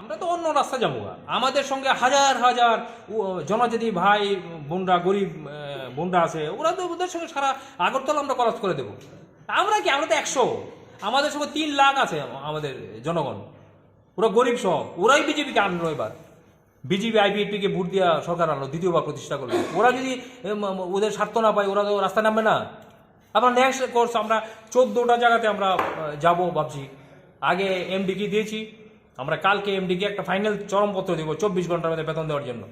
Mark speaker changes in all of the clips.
Speaker 1: আমরা তো অন্য রাস্তা যাব আমাদের সঙ্গে হাজার হাজার জনজাতি ভাই, বোনরা, গরিব বোনরা আছে, ওরা তো ওদের সঙ্গে সারা আগরতলা আমরা কলাস করে দেবো। আমরা কি? আমরা তো একশো। আমাদের সঙ্গে তিন লাখ আছে আমাদের জনগণ। ওরা গরিব সহ ওরাই বিজেপিকে আনলো এবার। বিজেপি আইপিএফটিকে ভোট দিয়া সরকার আনলো, দ্বিতীয়বার প্রতিষ্ঠা করল। ওরা যদি ওদের স্বার্থ না পায়, ওরা তো রাস্তা নামবে না। আবার নেক্সট কোর্স আমরা চোদ্দোটা জায়গাতে আমরা যাব ভাবছি। আগে এমডিকে দিয়েছি। আমরা কালকে এমডিকে একটা ফাইনাল চরমপত্র দেবো চব্বিশ ঘণ্টার মধ্যে বেতন দেওয়ার জন্য।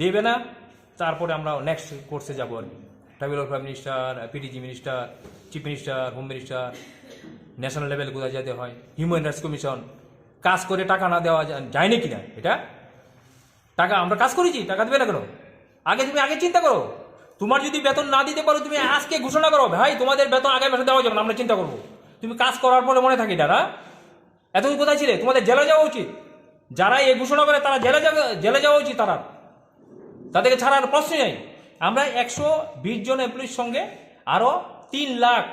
Speaker 1: দেবে না, তারপরে আমরা নেক্সট কোর্সে যাব আর কি। Tribal welfare minister P D G minister chief minister home minister national level কোথায় যেতে হয় হিউম্যান রাইটস কমিশন কাজ করে টাকা না দেওয়া যায় নাকি না এটা? টাকা আমরা কাজ করেছি, টাকা দেবে না কেন? আগে তুমি আগে চিন্তা করো। তোমার যদি বেতন না দিতে পারো, তুমি আজকে ঘোষণা করো, ভাই, তোমাদের বেতন আগামী মাসে দেওয়া যাবে না, আমরা চিন্তা করব। তুমি কাজ করার পরে মনে থাকি দাদা এতদিন কোথায় ছিলে? তোমাদের জেলে যাওয়া উচিত। যারা এই ঘোষণা করে তারা জেলে যাবে, জেলে যাওয়া উচিত তারা। তাদেরকে ছাড়ার প্রশ্নই নেই। আমরা একশো বিশ জন এমপ্লয়ির সঙ্গে আরও তিন লাখ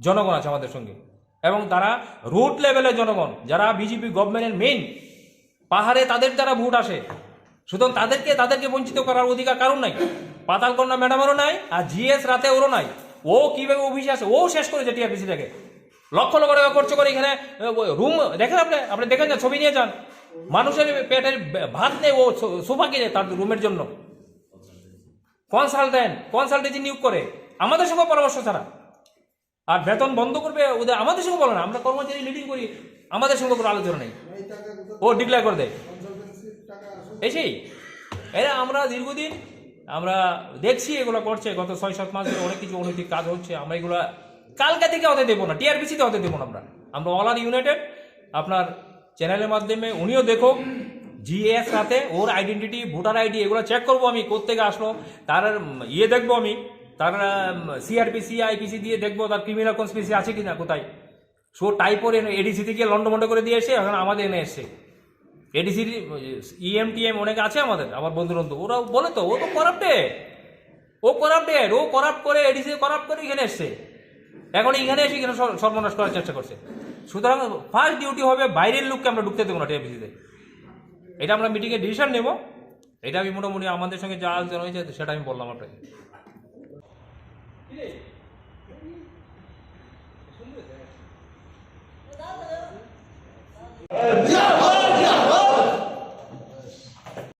Speaker 1: জনগণ আছে আমাদের সঙ্গে। এবং তারা রুট লেভেলের জনগণ, যারা বিজেপি গভর্নমেন্টের মেইন পাহাড়ে তাদের দ্বারা ভোট আসে। সুতরাং তাদেরকে তাদেরকে বঞ্চিত করার অধিকার কারণ নাই। পাতালকন্যা ম্যাডামেরও নাই, আর জিএস রাতে ওরও নাই। ও কীভাবে অফিসে আসে? ও শেষ করেছে টিআরপিসি থেকে। লক্ষ লক্ষ টাকা খরচ করে এখানে রুম দেখেন আপনি আপনি দেখেন যান ছবি নিয়ে যান। মানুষের পেটের ভাত নেই, ও সোফা কিনে তার রুমের জন্য। কনসাল্ট কনসালটেন্ট কনসালটেন্সি নিয়োগ করে। আমাদের সঙ্গে পরামর্শ ছাড়া। আর বেতন বন্ধ করবে, ওদের, আমাদের সঙ্গে বলো না, আমরা কর্মচারী লিডিং করি, আমাদের সঙ্গে কোনো আলোচনা নেই। ও ডিক্লেয়ার করে দেয়। এই সেই, এরা আমরা দীর্ঘদিন, আমরা দেখছি এগুলো করছে, গত ছয় সাত মাস ধরে অনেক কিছু অনৈতিক কাজ হচ্ছে, আমরা এগুলো কালকে থেকে হতে দেবো না টিআরবিসিতে হতে দেবো না আমরা। আমরা অল আর ইউনাইটেড আপনার চ্যানেলের মাধ্যমে উনিও দেখো জিএস সাথে ওর আইডেন্টিটি ভোটার আইডি এগুলো চেক করব আমি কোথেকে আসলো, তার ইয়ে দেখব আমি, তার সিআরপিসি আইপিসি দিয়ে দেখব, তার ক্রিমিনাল কনস্পিসি আছে কি না কোথায়। সো টাইপ করে এডিসি থেকে লন্ডমন্ড করে দিয়ে এসে, এখন আমাদের এনে এসছে। এডিসির ইএম টিএম অনেক আছে আমাদের, আমার বন্ধু বন্ধু ওরা বলে তো, ও তো করাপ্টেড ও করাপ্টেড ও করাপ্ট করে এডিসি করাপ্ট করে এখানে এসছে। এখন এখানে এসে এখানে সর্বনাশ করার চেষ্টা করছে। সুতরাং ফার্স্ট ডিউটি হবে বাইরের লোককে আমরা ঢুকতে দেবো না টিএপিসিতে এটা আমরা মিটিংয়ে ডিসিশন নেব। এটা আমি মোটামুটি আমাদের সঙ্গে যা আলোচনা হয়েছে, সেটা আমি বললাম আপনাকে।
Speaker 2: জয়